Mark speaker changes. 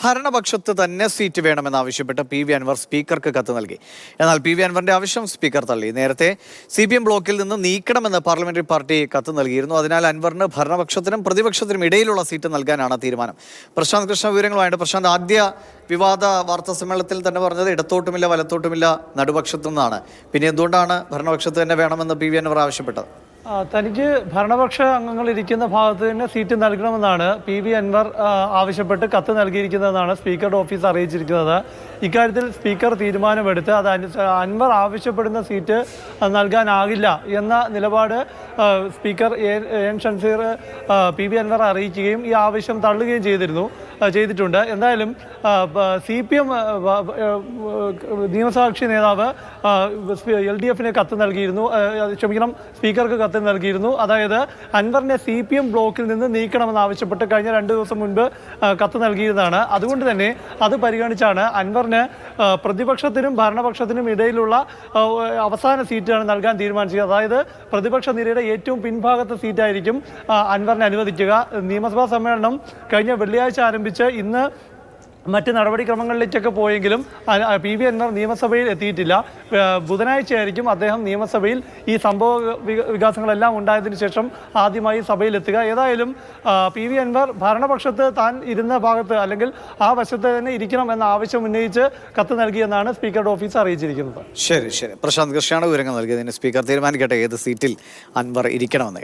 Speaker 1: ഭരണപക്ഷത്ത് തന്നെ സീറ്റ് വേണമെന്നാവശ്യപ്പെട്ട് P V Anvar സ്പീക്കർക്ക് കത്ത് നൽകി. എന്നാൽ പി വി അൻവറിന്റെ ആവശ്യം സ്പീക്കർ തള്ളി. നേരത്തെ സി പി എം ബ്ലോക്കിൽ നിന്ന് നീക്കണമെന്ന് പാർലമെന്ററി പാർട്ടി കത്ത് നൽകിയിരുന്നു. അതിനാൽ അൻവറിന് ഭരണപക്ഷത്തിനും പ്രതിപക്ഷത്തിനും ഇടയിലുള്ള സീറ്റ് നൽകാനാണ് തീരുമാനം. പ്രശാന്ത് കൃഷ്ണ വിവരങ്ങളുമായിട്ട് പ്രശാന്ത് ആദ്യ വിവാദ വാർത്താ സമ്മേളനത്തിൽ തന്നെ പറഞ്ഞത് ഇടത്തോട്ടുമില്ല വലത്തോട്ടുമില്ല നടുപക്ഷത്തു നിന്നാണ് പിന്നെ എന്തുകൊണ്ടാണ് ഭരണപക്ഷത്ത് തന്നെ വേണമെന്ന് പി വി അൻവർ ആവശ്യപ്പെട്ടത്?
Speaker 2: തനിക്ക് ഭരണപക്ഷ അംഗങ്ങൾ ഇരിക്കുന്ന ഭാഗത്ത് തന്നെ സീറ്റ് നൽകണമെന്നാണ് പി വി അൻവർ ആവശ്യപ്പെട്ട് കത്ത് നൽകിയിരിക്കുന്നതെന്നാണ് സ്പീക്കറുടെ ഓഫീസ് അറിയിച്ചിരിക്കുന്നത്. ഇക്കാര്യത്തിൽ സ്പീക്കർ തീരുമാനമെടുത്ത് അത് അൻവർ ആവശ്യപ്പെടുന്ന സീറ്റ് നൽകാനാകില്ല എന്ന നിലപാട് speaker N Shamseer P V Anvar അറിയിക്കുകയും ഈ ആവശ്യം തള്ളുകയും ചെയ്തിരുന്നു. ചെയ്തിട്ടുണ്ട്. എന്തായാലും സി പി എം നിയമസാക്ഷി നേതാവ് എൽ ഡി എഫിന് കത്ത് നൽകിയിരുന്നു. ക്ഷമിക്കണം സ്പീക്കർക്ക് കത്ത് നൽകിയിരുന്നു. അതായത് അൻവറിനെ സി പി എം ബ്ലോക്കിൽ നിന്ന് നീക്കണമെന്ന് ആവശ്യപ്പെട്ട് കഴിഞ്ഞ രണ്ട് ദിവസം മുൻപ് കത്ത് നൽകിയിരുന്നതാണ്. അതുകൊണ്ട് തന്നെ അത് പരിഗണിച്ചാണ് അൻവറിന് പ്രതിപക്ഷത്തിനും ഭരണപക്ഷത്തിനും ഇടയിലുള്ള അവസാന സീറ്റാണ് നൽകാൻ തീരുമാനിച്ചത്. അതായത് പ്രതിപക്ഷ നിരയുടെ ഏറ്റവും പിൻഭാഗത്തെ സീറ്റായിരിക്കും അൻവറിനെ അനുവദിക്കുക. നിയമസഭാ സമ്മേളനം കഴിഞ്ഞ വെള്ളിയാഴ്ച ആരംഭിച്ച് ഇന്ന് മറ്റ് നടപടിക്രമങ്ങളിലേക്കൊക്കെ പോയെങ്കിലും പി വി അൻവർ നിയമസഭയിൽ എത്തിയിട്ടില്ല. ബുധനാഴ്ചയായിരിക്കും അദ്ദേഹം നിയമസഭയിൽ ഈ സംഭവ വികാസങ്ങളെല്ലാം ഉണ്ടായതിനു ശേഷം ആദ്യമായി സഭയിൽ എത്തുക ഏതായാലും പി വി അൻവർ ഭരണപക്ഷത്ത് താൻ ഇരുന്ന ഭാഗത്ത് അല്ലെങ്കിൽ ആ വശത്ത് തന്നെ ഇരിക്കണം എന്ന ആവശ്യം ഉന്നയിച്ച് കത്ത് നൽകിയെന്നാണ് സ്പീക്കറുടെ ഓഫീസ് അറിയിച്ചിരിക്കുന്നത്.
Speaker 1: ശരി ശരി. പ്രശാന്ത് കൃഷ്ണയാണ് വിവരങ്ങൾ നൽകിയതിന് സ്പീക്കർ തീരുമാനിക്കട്ടെ ഏത് സീറ്റിൽ അൻവർ ഇരിക്കണമെന്ന്.